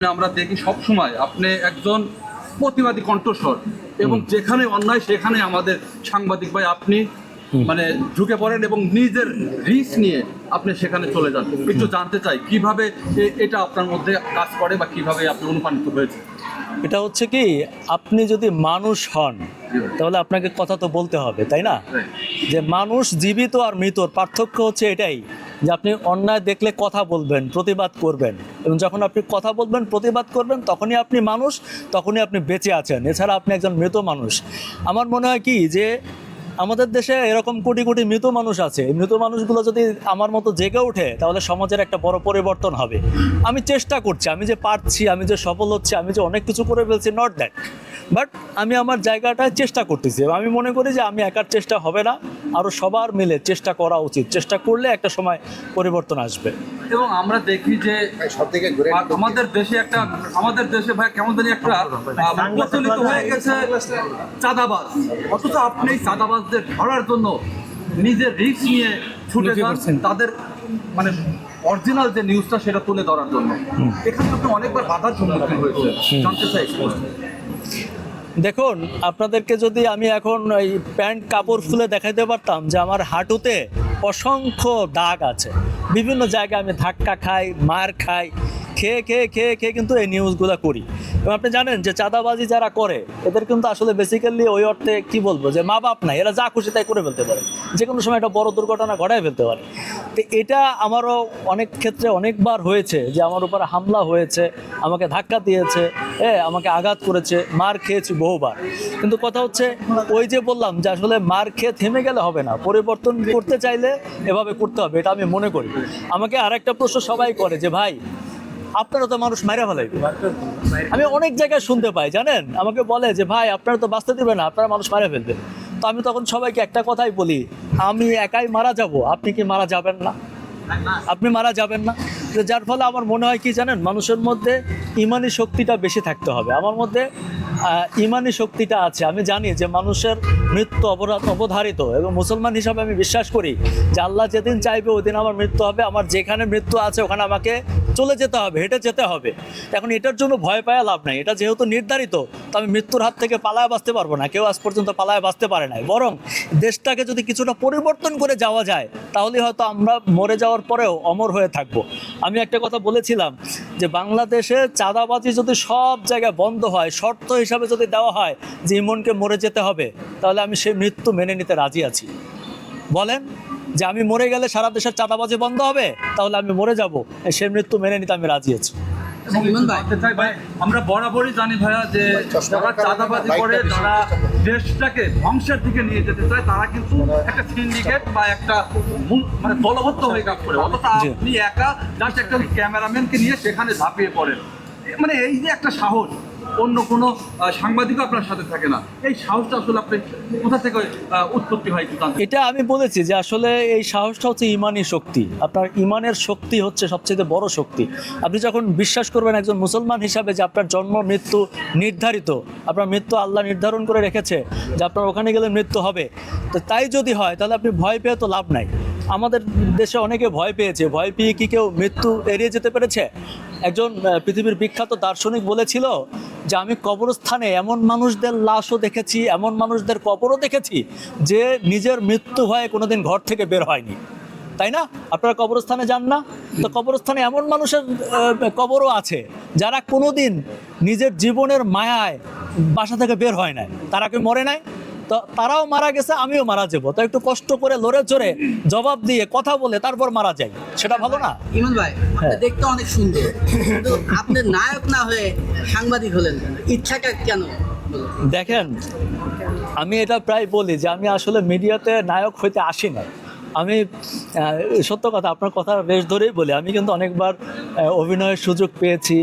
আমরা দেখি সবসময় আপনি একজন প্রতিবাদী কণ্ঠস্বর এবং যেখানে অন্যায় সেখানে আমাদের সাংবাদিক ভাই আপনি মানে ঢুকে পড়েন এবং নিজের রিস্ক নিয়ে আপনি সেখানে চলে যান। একটু জানতে চাই কীভাবে এটা আপনার মধ্যে কাজ করে বা কীভাবে আপনি অনুপ্রাণিত হয়েছে এটা হচ্ছে কি আপনি যদি মানুষ হন তাহলে আপনাকে কথা তো বলতে হবে, তাই না? যে মানুষ জীবিত আর মৃতর পার্থক্য হচ্ছে এটাই, যে আপনি অন্যায় দেখলে কথা বলবেন, প্রতিবাদ করবেন। এবং যখন আপনি কথা বলবেন, প্রতিবাদ করবেন, তখনই আপনি মানুষ, তখনই আপনি বেঁচে আছেন। এছাড়া আপনি একজন মৃত মানুষ। আমার মনে হয় কি, যে আমাদের দেশে এরকম কোটি কোটি মৃত মানুষ আছে। মৃত মানুষগুলো যদি আমার মতো জেগে ওঠে তাহলে সমাজের একটা বড় পরিবর্তন হবে। আমি চেষ্টা করছি আমি যে পারছি আমি যে সফল হচ্ছি আমি যে অনেক কিছু করে ফেলছি নট দ্যাট বাট আমি আমার জায়গাটায় চেষ্টা করতেছি। এবং আমি মনে করি যে আমি একার চেষ্টা হবে না আরও সবার মিলে চেষ্টা করা উচিত। চেষ্টা করলে একটা সময় পরিবর্তন আসবে। এবং আমরা দেখি যে আমাদের দেশে একটা আমাদের দেশে ভাই কেমন জানি একটা প্রচলিত হয়ে গেছে চাঁদাবাজ। অথচ আপনি এই চাঁদাবাজদের ধরার জন্য নিজের রিস্ক নিয়ে ছুটে যান তাদের মানে অরিজিনাল যে নিউজটা সেটা তুলে ধরার জন্য। এখানে আপনি অনেকবার বাধার সম্মুখীন হয়েছে জানতে চাই দেখুন আপনাদেরকে যদি আমি এখন এই প্যান্ট কাপড় ফুলে দেখাইতে পারতাম যে আমার হাঁটুতে অসংখ্য দাগ আছে। বিভিন্ন জায়গায় আমি ধাক্কা খাই মার খাই খেয়ে খেয়ে খেয়ে খেয়ে কিন্তু এই নিউজগুলো করি। এবং আপনি জানেন যে চাঁদাবাজি যারা করে, এদের কিন্তু আসলে বেসিক্যালি ওই অর্থে কি বলব, যে মা বাপ নাই, এরা যা খুশি তাই করে ফেলতে পারে। যে কোনো সময় একটা বড় দুর্ঘটনা ঘটায় ফেলতে পারে। তো এটা আমারও অনেক ক্ষেত্রে অনেকবার হয়েছে যে আমার উপর হামলা হয়েছে, আমাকে ধাক্কা দিয়েছে হ্যাঁ আমাকে আঘাত করেছে, মার খেয়েছি বহুবার। কিন্তু কথা হচ্ছে, ওই যে বললাম যে আসলে মার খেয়ে থেমে গেলে হবে না, পরিবর্তন করতে চাইলে এভাবে করতে হবে, এটা আমি মনে করি। আমাকে আরেকটা প্রশ্ন সবাই করে যে, ভাই আপনারা তো মানুষ মাইরা ফেলাইবে। আমি অনেক জায়গায় শুনতে পাই, জানেন? আমাকে বলে যে, ভাই, আপনারা তো বাঁচতে দেবে না, আপনারা মানুষ মারা ফেলবে। তো আমি তখন সবাইকে একটা কথাই বলি, আমি একাই মারা যাব, আপনি কি মারা যাবেন না? আপনি মারা যাবেন না? যার ফলে আমার মনে হয় কি জানেন, মানুষের মধ্যে ইমানি শক্তিটা বেশি থাকতে হবে। আমার মধ্যে ইমানি শক্তিটা আছে। আমি জানি যে মানুষের মৃত্যু অবরাধ অবধারিত এবং মুসলমান হিসাবে আমি বিশ্বাস করি যে আল্লাহ যেদিন চাইবে ওই দিন আমার মৃত্যু হবে। আমার যেখানে মৃত্যু আছে, ওখানে আমাকে চলে যেতে হবে, হেঁটে যেতে হবে। এখন এটার জন্য ভয় পাওয়া লাভ নাই। এটা যেহেতু নির্ধারিত, তো আমি মৃত্যুর হাত থেকে পালায় বাঁচতে পারব না। কেউ আজ পর্যন্ত পালায় বাঁচতে পারে নাই। বরং দেশটাকে যদি কিছুটা পরিবর্তন করে যাওয়া যায় তাহলে হয়তো আমরা মরে যাওয়ার পরেও অমর হয়ে থাকব। আমি একটা কথা বলেছিলাম যে বাংলাদেশে চাঁদাবাজি যদি সব জায়গায় বন্ধ হয়, শর্ত হিসাবে যদি দেওয়া হয় যে ইমনকে মরে যেতে হবে, তাহলে আমি সেই মৃত্যু মেনে নিতে রাজি আছি। বলেন যে আমি মরে গেলে সারা দেশের চাঁদাবাজি বন্ধ হবে, তাহলে আমি মরে যাব সে মৃত্যু মেনে নিতে আমি রাজি আছি। চাই ভাই আমরা বরাবরই জানি ভাইয়া যে যারা চাঁদাবাজি করে যারা দেশটাকে ধ্বংসের দিকে নিয়ে যেতে চায় তারা কিন্তু একটা সিন্ডিকেট বা একটা মূল- মানে দলবদ্ধ হয়ে কাজ করে। অথচ আপনি একা জাস্ট একটা ক্যামেরাম্যানকে নিয়ে সেখানে ঝাঁপিয়ে পড়েন। মানে এই যে একটা সাহস অন্য কোনো সাংবাদিকও আপনার সাথে থাকে না। এই সাহসটা আসলে আপনি কোথা থেকে উৎপত্তি হয়। এটা আমি বলেছি যে আসলে এই সাহসটা হচ্ছে ইমানি শক্তি। আপনার ইমানের শক্তি হচ্ছে সবচেয়ে বড় শক্তি। আপনি যখন বিশ্বাস করবেন একজন মুসলমান হিসাবে যে আপনার জন্ম, মৃত্যু নির্ধারিত, আপনার মৃত্যু আল্লাহ নির্ধারণ করে রেখেছে যে আপনার ওখানে গেলে মৃত্যু হবে, তো তাই যদি হয়, তাহলে আপনি ভয় পেয়ে তো লাভ নাই। আমাদের দেশে অনেকে ভয় পেয়েছে। ভয় পেয়ে কি কেউ মৃত্যু এড়িয়ে যেতে পেরেছে? একজন পৃথিবীর বিখ্যাত দার্শনিক বলেছিল যে আমি কবরস্থানে এমন মানুষদের লাশও দেখেছি, এমন মানুষদের কবরও দেখেছি যে নিজের মৃত্যু ভয়ে কোনোদিন ঘর থেকে বের হয়নি। তাই না? আপনারা কবরস্থানে যান না? তো কবরস্থানে এমন মানুষের কবরও আছে যারা কোনোদিন নিজের জীবনের মায়ায় বাসা থেকে বের হয় নাই। তারা কি মরে নাই? তো তারাও মারা গেছে আমিও মারা যাব। তো একটু কষ্ট করে লড়ে চড়ে জবাব দিয়ে কথা বলে তারপর মারা যাই। সেটা ভালো না? ইমন ভাই হ্যাঁ। দেখতে অনেক সুন্দর। আপনি নায়ক না হয়ে সাংবাদিক হলেন ইচ্ছাটা কেন? দেখেন আমি এটা প্রায় বলি যে আমি আসলে মিডিয়াতে নায়ক হইতে আসি না আমি সত্য কথা আপনার কথা বেশ ধরেই বলি। আমি কিন্তু অনেকবার অভিনয়ের সুযোগ পেয়েছি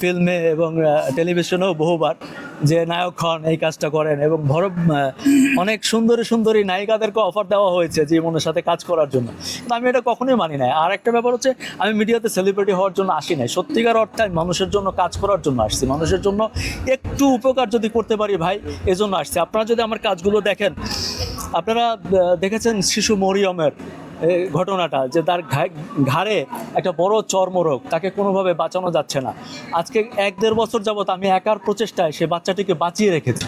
ফিল্মে এবং টেলিভিশনেও বহুবার। যে নায়ক হন এই কাজটা করেন এবং আহ, অনেক সুন্দরী সুন্দরী নায়িকাদেরকে অফার দেওয়া হয়েছে জীবনের সাথে কাজ করার জন্য। কিন্তু আমি এটা কখনোই মানি না আর একটা ব্যাপার হচ্ছে আমি মিডিয়াতে সেলিব্রিটি হওয়ার জন্য আসি নাই। সত্যিকার অর্থে আমি মানুষের জন্য কাজ করার জন্য আসছি। মানুষের জন্য একটু উপকার যদি করতে পারি ভাই এজন্য আসছি। আপনারা যদি আমার কাজগুলো দেখেন আপনারা দেখেছেন শিশু মরিয়মের ঘটনাটা যে তার ঘাড়ে একটা বড় চর্মরোগ, তাকে কোনোভাবে বাঁচানো যাচ্ছে না। আজকে এক দেড় বছর যাবৎ আমি একার প্রচেষ্টায় সে বাচ্চাটিকে বাঁচিয়ে রেখেছি।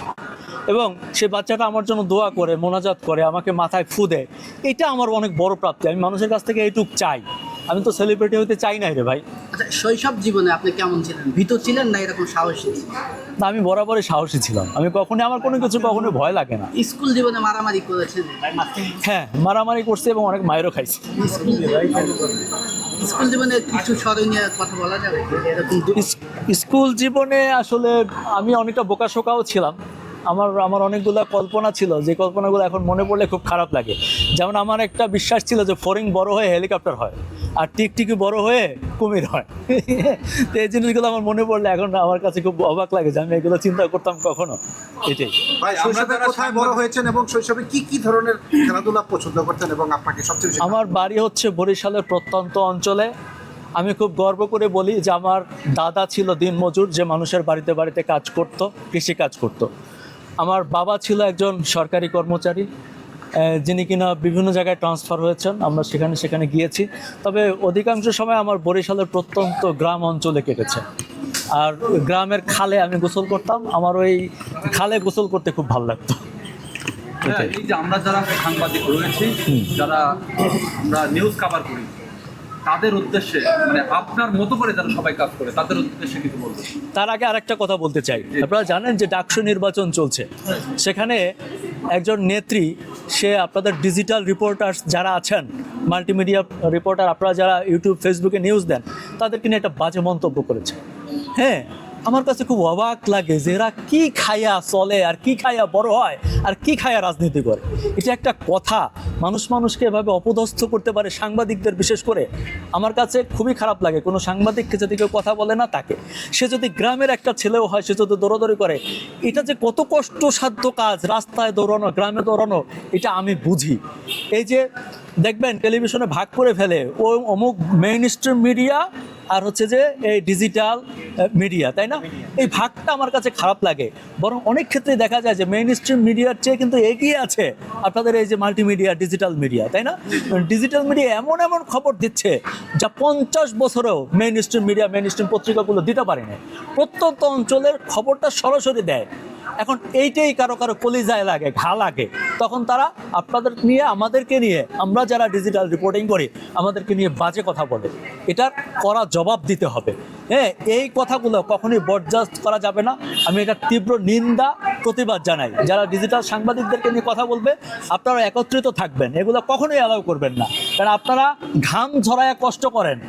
এবং সে বাচ্চাটা আমার জন্য দোয়া করে, মোনাজাত করে, আমাকে মাথায় ফু দেয়। এটা আমার অনেক বড় প্রাপ্তি। আমি মানুষের কাছ থেকে এইটুক চাই। আমি তো সেলিব্রিটি হতে চাই নাই রে ভাই। আচ্ছা শৈশব জীবনে আপনি কেমন ছিলেন? ভীত ছিলেন না এরকম সাহসী না আমি বরাবরই সাহসী ছিলাম। আমি কখনোই আমার কোনো কিছু কখনোই ভয় লাগে না। স্কুল জীবনে মারামারি করেছেন? হ্যাঁ মারামারি করছি এবং অনেক মায়েরও খাইছি। স্কুল স্কুল জীবনে কিছু স্মরণীয় কথা বলা যাবে এরকম স্কুল জীবনে আসলে আমি অনেকটা বোকাশোকাও ছিলাম। আমার আমার অনেকগুলো কল্পনা ছিল। যে কল্পনাগুলো এখন মনে পড়লে খুব খারাপ লাগে। যেমন আমার একটা বিশ্বাস ছিল যে ফরিং বড় হয়ে হেলিকপ্টার হয়। আর টিকটিকি বড় হয়ে কুমির হয়। তো এই জিনিসগুলো আমার মনে পড়লে এখন আমার কাছে খুব অবাক লাগে যে আমি এগুলো চিন্তা করতাম কখনো। এটাই। কোথায় বড় হয়েছেন এবং শৈশবে কি কি ধরনের খেলাধুলা পছন্দ করতেন এবং আপনাকে সবচেয়ে আমার বাড়ি হচ্ছে বরিশালের প্রত্যন্ত অঞ্চলে। আমি খুব গর্ব করে বলি যে আমার দাদা ছিল দিনমজুর যে মানুষের বাড়িতে বাড়িতে কাজ করত কৃষি কাজ করত। আমার বাবা ছিল একজন সরকারি কর্মচারী। যিনি কিনা বিভিন্ন জায়গায় ট্রান্সফার হয়েছেন আমরা সেখানে সেখানে গিয়েছি। তবে অধিকাংশ সময় আমার বরিশালের প্রত্যন্ত গ্রাম অঞ্চলে কেটেছে। আর গ্রামের খালে আমি গোসল করতাম আমার ওই খালে গোসল করতে খুব ভালো লাগতো। হ্যাঁ, এই যে আমরা যারা সাংবাদিক রয়েছি যারা আমরা নিউজ কভার করি তাদের উদ্দেশ্যে মানে আপনার মতো করে যারা সবাই কাজ করে তাদের উদ্দেশ্যে কিছু বলবেন? তার আগে আরেকটা কথা বলতে চাই। আপনারা জানেন যে ডাকসু নির্বাচন চলছে। সেখানে একজন নেত্রী সে আপনাদের ডিজিটাল রিপোর্টার যারা আছেন মাল্টিমিডিয়া রিপোর্টার আপনারা যারা ইউটিউব ফেসবুকে নিউজ দেন তাদেরকে নিয়ে একটা বাজে মন্তব্য করেছে। হ্যাঁ আমার কাছে খুব অবাক লাগে যে এরা কি খাইয়া চলে আর কি খাইয়া বড় হয় আর কি খাইয়া রাজনীতি করে। এটা একটা কথা। মানুষ মানুষকে এভাবে অপদস্থ করতে পারে সাংবাদিকদের বিশেষ করে। আমার কাছে খুবই খারাপ লাগে। কোনো সাংবাদিককে যদি কেউ কথা বলে না তাকে। সে যদি গ্রামের একটা ছেলেও হয়, সে যদি দৌড়াদৌড়ি করে, এটা যে কত কষ্টসাধ্য কাজ রাস্তায় দৌড়ানো, গ্রামে দৌড়ানো, এটা আমি বুঝি। এই যে দেখবেন টেলিভিশনে ভাগ করে ফেলে ও অমুক মেইন স্ট্রিম মিডিয়া আর হচ্ছে যে এই ডিজিটাল মিডিয়া তাই না? এই ভাগটা আমার কাছে খারাপ লাগে। বরং অনেক ক্ষেত্রে দেখা যায় যে মেইন স্ট্রিম মিডিয়ার চেয়ে কিন্তু এগিয়ে আছে আপনাদের এই যে মাল্টিমিডিয়া ডিজিটাল মিডিয়া তাই না? ডিজিটাল মিডিয়া এমন এমন খবর দিচ্ছে যা পঞ্চাশ বছরেও mainstream media mainstream পত্রিকাগুলো দিতে পারেনি। প্রত্যন্ত অঞ্চলের খবরটা সরাসরি দেয়। এখন এইটাই কারও কারও কলিজায় লাগে, ঘা লাগে। তখন তারা আপনাদের নিয়ে, আমাদেরকে নিয়ে, আমরা যারা ডিজিটাল রিপোর্টিং করি, আমাদেরকে নিয়ে বাজে কথা বলে। এটার করা জবাব দিতে হবে। হ্যাঁ এই কথাগুলো কখনোই বরদাস্ত করা যাবে না। আমি এটা তীব্র নিন্দা, প্রতিবাদ জানাই। যারা ডিজিটাল সাংবাদিকদেরকে নিয়ে কথা বলবে, আপনারা একত্রিত থাকবেন। এগুলো কখনোই অ্যালাউ করবেন না। কারণ আপনারা ঘাম ঝরায় কষ্ট করেন।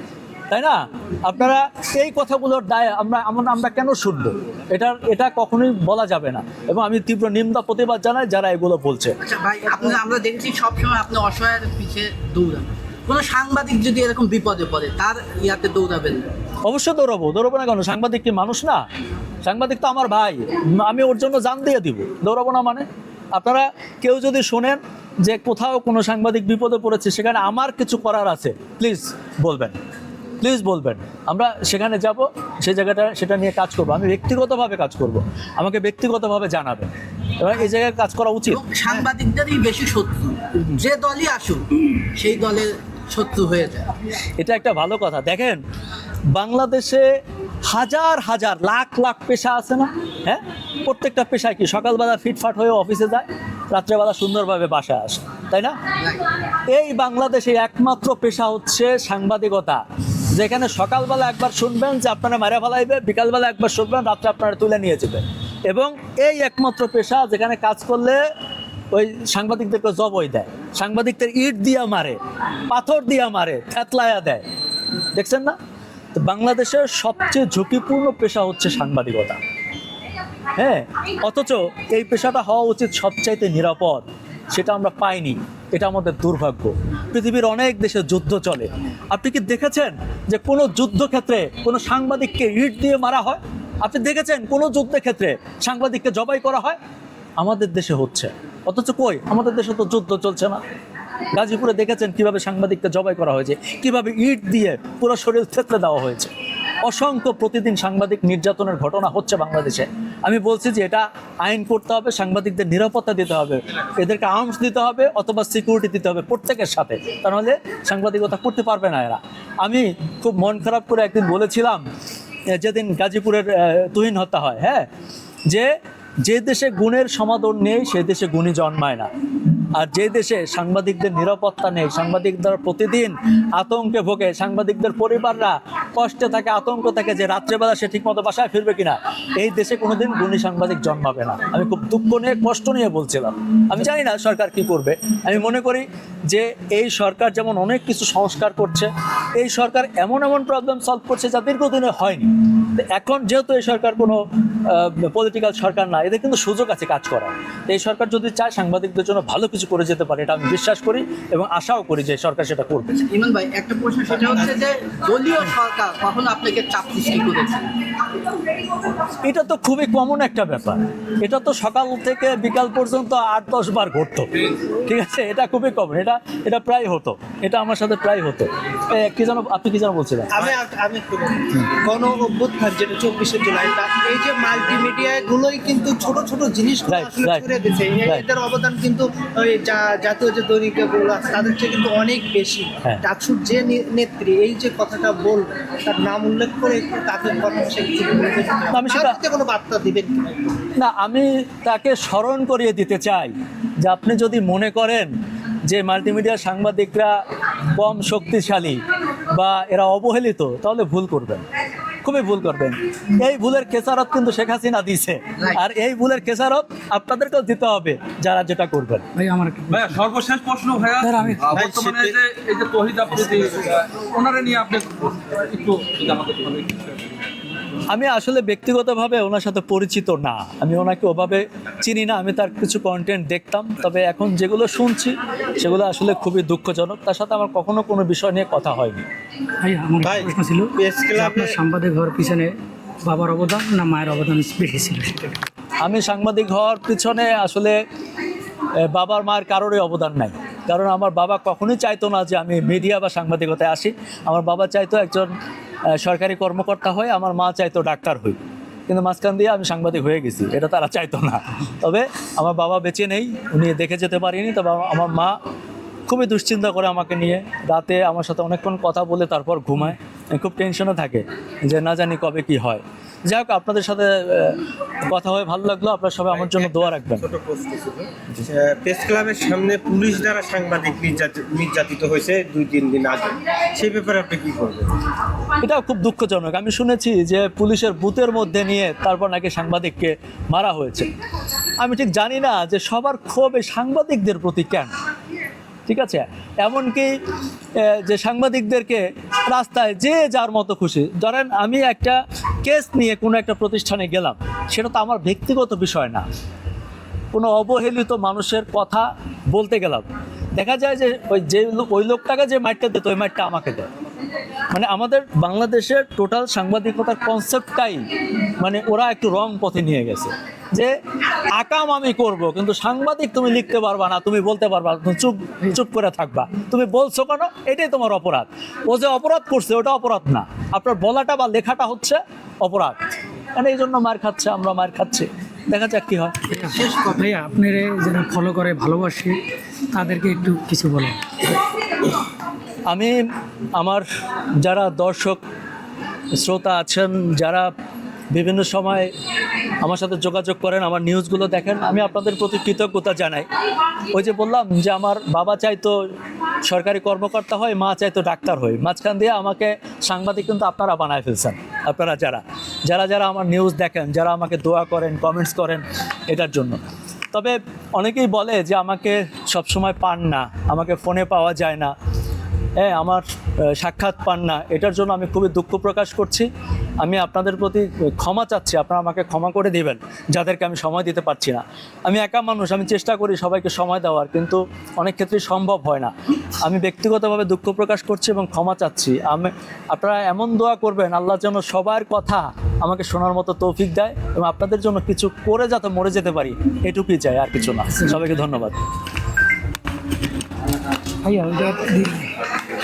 তাই না? আপনারা এই কথাগুলোর দায় আমরা আমরা আমরা কেন শুনব? এটা এটা কখনোই বলা যাবে না। এবং আমি তীব্র নিন্দা প্রতিবাদ জানাই যারা এগুলো বলছে। আচ্ছা ভাই আপনি আমরা দেখেছি সবসময় আপনি অসহায়ের পিছিয়ে দৌড়ান। কোনো সাংবাদিক যদি এরকম বিপদে পড়ে তার ইয়াতে দৌড়াবেন? না। অবশ্যই দৌড়াবো। দৌড়াবো না কেন? সাংবাদিক কি মানুষ না? সাংবাদিক তো আমার ভাই। আমি ওর জন্য জান দিয়ে দিব। দৌড়াবো না মানে? আপনারা কেউ যদি শোনেন যে কোথাও কোনো সাংবাদিক বিপদে পড়েছে সেখানে আমার কিছু করার আছে প্লিজ বলবেন। প্লিজ বলবেন। আমরা সেখানে যাব সেই জায়গাটা সেটা নিয়ে কাজ করব। আমি ব্যক্তিগতভাবে কাজ করব। আমাকে ব্যক্তিগতভাবে জানাবেন। এবার এই জায়গায় কাজ করা উচিত। সাংবাদিকদেরই বেশি শত্রু। যে দলই আসুক সেই দলের শত্রু হয়ে যায়। এটা একটা ভালো কথা। দেখেন বাংলাদেশে হাজার হাজার লাখ লাখ পেশা আছে না? হ্যাঁ? প্রত্যেকটা পেশায় কি? সকালবেলা ফিটফাট হয়ে অফিসে যায় রাত্রেবেলা সুন্দরভাবে বাসায় আসে। তাই না? এই বাংলাদেশে একমাত্র পেশা হচ্ছে সাংবাদিকতা। যেখানে সকালবেলা একবার শুনবেন যে আপনারা মারা ফেলাইবে, বিকালবেলা একবার শুনবেন, রাত্রে আপনারা তুলে নিয়ে যাবে এবং এই একমাত্র পেশা যেখানে কাজ করলে ওই সাংবাদিকদেরকে জবই দেয়। সাংবাদিকদের ইট দিয়া মারে, পাথর দিয়া মারে, থেতলায়া দেয়। দেখছেন না? তো বাংলাদেশের সবচেয়ে ঝুঁকিপূর্ণ পেশা হচ্ছে সাংবাদিকতা। হ্যাঁ অথচ এই পেশাটা হওয়া উচিত সবচাইতে নিরাপদ। সেটা আমরা পাইনি। এটা আমাদের দুর্ভাগ্য। পৃথিবীর অনেক দেশে যুদ্ধ চলে। আপনি কি দেখেছেন যে কোনো যুদ্ধক্ষেত্রে কোনো সাংবাদিককে ইট দিয়ে মারা হয়? আপনি দেখেছেন কোনো যুদ্ধের ক্ষেত্রে সাংবাদিককে জবাই করা হয়? আমাদের দেশে হচ্ছে। অথচ কই? আমাদের দেশে তো যুদ্ধ চলছে না। গাজীপুরে দেখেছেন কীভাবে সাংবাদিককে জবাই করা হয়েছে? কীভাবে ইট দিয়ে পুরো শরীর থেতলে দেওয়া হয়েছে? অসংখ্য প্রতিদিন সাংবাদিক নির্যাতনের ঘটনা হচ্ছে বাংলাদেশে। আমি বলছি যে এটা আইন করতে হবে, সাংবাদিকদের নিরাপত্তা দিতে হবে, এদেরকে আর্মস দিতে হবে অথবা সিকিউরিটি দিতে হবে প্রত্যেকের সাথে। তা নাহলে সাংবাদিকতা করতে পারবে না এরা। আমি খুব মন খারাপ করে একদিন বলেছিলাম যেদিন গাজীপুরের তুহিন হত্যা হয় হ্যাঁ? যে যে দেশে গুণের সমাদর নেই, সে দেশে গুণী জন্মায় না। আর যে দেশে সাংবাদিকদের নিরাপত্তা নেই সাংবাদিকদের প্রতিদিন আতঙ্কে ভোগে, সাংবাদিকদের পরিবাররা কষ্টে থাকে, আতঙ্ক থাকে যে রাত্রেবেলা সে ঠিকমতো বাসায় ফিরবে কিনা। এই দেশে কোনোদিন গুণী সাংবাদিক জন্মাবে না। আমি খুব দুঃখ নিয়ে, কষ্ট নিয়ে বলছিলাম। আমি জানি না সরকার কি করবে। আমি মনে করি যে এই সরকার যেমন অনেক কিছু সংস্কার করছে, এই সরকার এমন এমন প্রবলেম সলভ করছে যা দীর্ঘদিনে হয়নি। এখন যেহেতু এই সরকার কোনো পলিটিক্যাল সরকার না, এদের কিন্তু সুযোগ আছে কাজ করার। এই সরকার যদি চায় সাংবাদিকদের জন্য ভালো কিছু করে যেতে পারে এটা আমি বিশ্বাস করি এবং আশাও করি যে সরকার সেটা করবে। ইমন ভাই একটা প্রশ্ন সেটা হচ্ছে যে দলীয় সরকার কখনো আপনাকে চাপ সৃষ্টি করেছে? এটা তো খুবই কমন একটা ব্যাপার। এটা তো সকাল থেকে বিকাল পর্যন্ত আট দশ বার ঘটতো। ঠিক আছে? এটা খুবই কমন এটা এটা প্রায় হতো। এটা আমার সাথে প্রায় হতো। কি যেন আপনি কি যেন বলছিলেন? আমি আমি গণ অভ্যুত্থান যেটা চব্বিশে জুলাই এই যে মাল্টিমিডিয়া গুলোই কিন্তু ছোট ছোট জিনিস দিচ্ছে এদের অবদান কিন্তু জা- জাতীয় যে দৈনিকগুলো আছে তাদের চেয়ে কিন্তু অনেক বেশি। হ্যাঁ। ডাকসুর যে নেত্রী এই যে কথাটা বল তার নাম উল্লেখ করে কিছু আমি সেটা- কোনো বার্তা দিবেন না আমি তাকে স্মরণ করিয়ে দিতে চাই যে আপনি যদি মনে করেন যে মাল্টিমিডিয়া সাংবাদিকরা কম শক্তিশালী বা এরা অবহেলিত তাহলে ভুল করবেন। খুবই ভুল করবেন। এই ভুলের খেসারত কিন্তু শেখ হাসিনা দিছে আর এই ভুলের খেসারত আপনাদেরকেও দিতে হবে যারা যেটা করবেন। ভাই আমার ভাইয়া সর্বশেষ প্রশ্ন ভাইয়া। স্যার, আমি- বর্তমানে এই যে এই যে তহিদ আপনি ওনারে নিয়ে আপনি একটু আমাকে। আমি আসলে ব্যক্তিগতভাবে ওনার সাথে পরিচিত না। আমি ওনাকে ওভাবে চিনি না আমি তার কিছু কন্টেন্ট দেখতাম। তবে এখন যেগুলো শুনছি সেগুলো আসলে খুবই দুঃখজনক। তার সাথে আমার কখনো কোনো বিষয় নিয়ে কথা হয়নি। ভাই আমার প্রশ্ন ছিল প্রেস যে ক্লাবে- আপনার সাংবাদিক হওয়ার পিছনে বাবার অবদান না মায়ের অবদান বেশি ছিল? আমি সাংবাদিক হওয়ার পিছনে আসলে বাবার মায়ের কারোরই অবদান নাই। কারণ আমার বাবা কখনোই চাইতো না যে আমি মিডিয়া বা সাংবাদিকতায় আসি। আমার বাবা চাইতো একজন সরকারি কর্মকর্তা হয়ে আমার মা চাইতো ডাক্তার হই। কিন্তু মাঝখান দিয়ে আমি সাংবাদিক হয়ে গেছি, এটা তারা চাইতো না। তবে আমার বাবা বেঁচে নেই, উনি দেখে যেতে পারিনি, তবে আমার- মা খুবই দুশ্চিন্তা করে আমাকে নিয়ে। রাতে আমার সাথে অনেকক্ষণ কথা বলে তারপর ঘুমায়। খুব টেনশনে থাকে যে না জানি কবে কি হয়। যাই হোক আপনাদের সাথে কথা হয়ে ভালো লাগল। আপনারা সবাই আমার জন্য দোয়া রাখবেন। ছোট প্রশ্ন ছিল প্রেস ক্লাবের সামনে পুলিশ দ্বারা সাংবাদিক নির্যাতিত হয়েছে দুই তিন দিন আগে। সেই ব্যাপারে আপনি কি করবেন এটাও খুব দুঃখজনক। আমি শুনেছি যে পুলিশের বুথের মধ্যে নিয়ে তারপর নাকি সাংবাদিককে মারা হয়েছে। আমি ঠিক জানি না যে সবার ক্ষোভ এই সাংবাদিকদের প্রতি কেন। ঠিক আছে? এমনকি যে সাংবাদিকদেরকে রাস্তায় যে যার মতো খুশি। ধরেন আমি একটা কেস নিয়ে কোনো একটা প্রতিষ্ঠানে গেলাম, সেটা তো আমার ব্যক্তিগত বিষয় না। কোনো অবহেলিত মানুষের কথা বলতে গেলাম। দেখা যায় যে ওই যে ওই লোকটাকে যে মাইটটা দিত, ওই মাইটটা আমাকে দেয়। মানে আমাদের বাংলাদেশের টোটাল সাংবাদিকতার কনসেপ্টটাই মানে ওরা একটু রং পথে নিয়ে গেছে। যে আকাম আমি করব কিন্তু সাংবাদিক তুমি লিখতে পারবা না তুমি বলতে পারবা না তুমি চুপ চুপ করে থাকবা। তুমি বলছো কেন? এটাই তোমার অপরাধ। ও যে অপরাধ করছে ওটা অপরাধ না। আপনার বলাটা বা লেখাটা হচ্ছে অপরাধ। মানে এই জন্য মার খাচ্ছে আমরা মার খাচ্ছি। দেখা যাক কি হয়। শেষ কথা ভাইয়া আপনার যারা ফলো করে ভালোবাসে তাদেরকে একটু কিছু বলেন। আমি আমার যারা দর্শক শ্রোতা আছেন যারা বিভিন্ন সময় আমার সাথে যোগাযোগ করেন, আমার নিউজগুলো দেখেন। আমি আপনাদের প্রতি কৃতজ্ঞতা জানাই। ওই যে বললাম যে আমার বাবা চাইতো সরকারি কর্মকর্তা হয়, মা চাইতো ডাক্তার হয়। মাঝখান দিয়ে আমাকে সাংবাদিক কিন্তু আপনারা বানায় ফেলছেন, আপনারা যারা। যারা যারা আমার নিউজ দেখেন, যারা আমাকে দোয়া করেন কমেন্টস করেন, এটার জন্য। তবে অনেকেই বলে যে আমাকে সবসময় পান না, আমাকে ফোনে পাওয়া যায় না। হ্যাঁ আমার সাক্ষাৎ পান না। এটার জন্য আমি খুবই দুঃখ প্রকাশ করছি। আমি আপনাদের প্রতি ক্ষমা চাচ্ছি। আপনারা আমাকে ক্ষমা করে দিবেন। যাদেরকে আমি সময় দিতে পারছি না। আমি একা মানুষ, আমি চেষ্টা করি সবাইকে সময় দেওয়ার, কিন্তু অনেক ক্ষেত্রে সম্ভব হয় না। আমি ব্যক্তিগতভাবে দুঃখ প্রকাশ করছি এবং ক্ষমা চাচ্ছি। আমি, আপনারা এমন দোয়া করবেন, আল্লাহ যেন সবার কথা আমাকে শোনার মতো তৌফিক দেয় এবং আপনাদের জন্য কিছু করে যাতে মরে যেতে পারি, এটুকুই চাই, আর কিছু না। সবাইকে ধন্যবাদ। ভাইয়া